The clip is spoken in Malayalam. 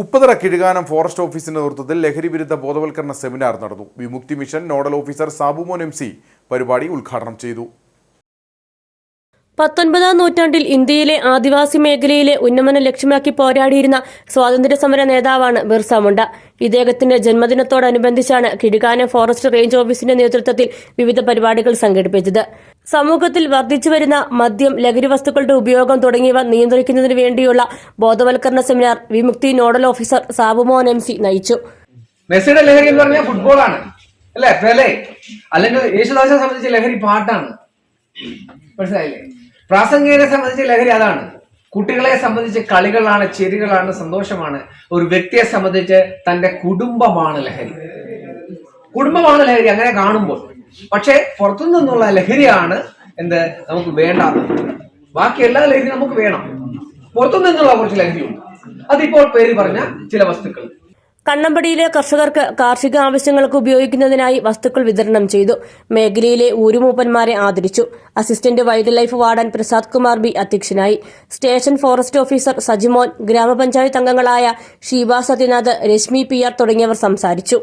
ഉപ്പതറ കിഴുകാനം ഫോറസ്റ്റ് ഓഫീസിന്റെ നേതൃത്വത്തിൽ ലഹരി വിരുദ്ധ ബോധവൽക്കരണ സെമിനാർ നടന്നു. Vimukthi mission nodal officer Sabumon M പരിപാടി ഉദ്ഘാടനം ചെയ്തു. പത്തൊൻപതാം നൂറ്റാണ്ടിൽ ഇന്ത്യയിലെ ആദിവാസി മേഖലയിലെ ഉന്നമനം ലക്ഷ്യമാക്കി പോരാടിയിരുന്ന സ്വാതന്ത്ര്യ സമര നേതാവാണ് ബിർസ മുണ്ട. ഇദ്ദേഹത്തിന്റെ ജന്മദിനത്തോടനുബന്ധിച്ചാണ് കിഴുകാന ഫോറസ്റ്റ് റേഞ്ച് ഓഫീസിന്റെ നേതൃത്വത്തിൽ വിവിധ പരിപാടികൾ സംഘടിപ്പിച്ചത്. സമൂഹത്തിൽ വർദ്ധിച്ചുവരുന്ന മദ്യം ലഹരി വസ്തുക്കളുടെ ഉപയോഗം തുടങ്ങിയവ നിയന്ത്രിക്കുന്നതിന് വേണ്ടിയുള്ള ബോധവൽക്കരണ seminar Vimukthi nodal officer Sabumohan M C നയിച്ചു. മെസ്സിയുടെ ലഹരി എന്ന് പറഞ്ഞാൽ ഫുട്ബോളാണ് അല്ലെ? അല്ലെങ്കിൽ യേശുദാസിനെ സംബന്ധിച്ച് ലഹരി പാട്ടാണ്. മനസ്സിലായില്ലേ? പ്രാസംഗികനെ സംബന്ധിച്ച് ലഹരി അതാണ്. കുട്ടികളെ സംബന്ധിച്ച് കളികളാണ് ചെരികളാണ് സന്തോഷമാണ്. ഒരു വ്യക്തിയെ സംബന്ധിച്ച് തന്റെ കുടുംബമാണ് ലഹരി. കുടുംബമാണ് ലഹരി അങ്ങനെ കാണുമ്പോൾ. പക്ഷേ പുറത്തു നിന്നുള്ള ലഹരിയാണ് എന്ത്? നമുക്ക് വേണ്ടാത്തത്. ബാക്കി എല്ലാ ലഹരി നമുക്ക് വേണം. പുറത്തു നിന്നുള്ള കുറച്ച് ലഹരിയുണ്ട്. അതിപ്പോൾ പേര് പറഞ്ഞ ചില വസ്തുക്കൾ. കണ്ണമ്പടിയിലെ കർഷകർക്ക് കാർഷിക ആവശ്യങ്ങൾക്ക് ഉപയോഗിക്കുന്നതിനായി വസ്തുക്കൾ വിതരണം ചെയ്തു. മേഖലയിലെ ഊരുമൂപ്പന്മാരെ ആദരിച്ചു. Assistant wildlife warden Prasad Kumar B അധ്യക്ഷനായി. സ്റ്റേഷൻ ഫോറസ്റ്റ് ഓഫീസർ സജിമോൻ ഗ്രാമപഞ്ചായത്ത് അംഗങ്ങളായ ഷീബ സത്യനാഥ് രശ്മി പി ആർ തുടങ്ങിയവർ സംസാരിച്ചു.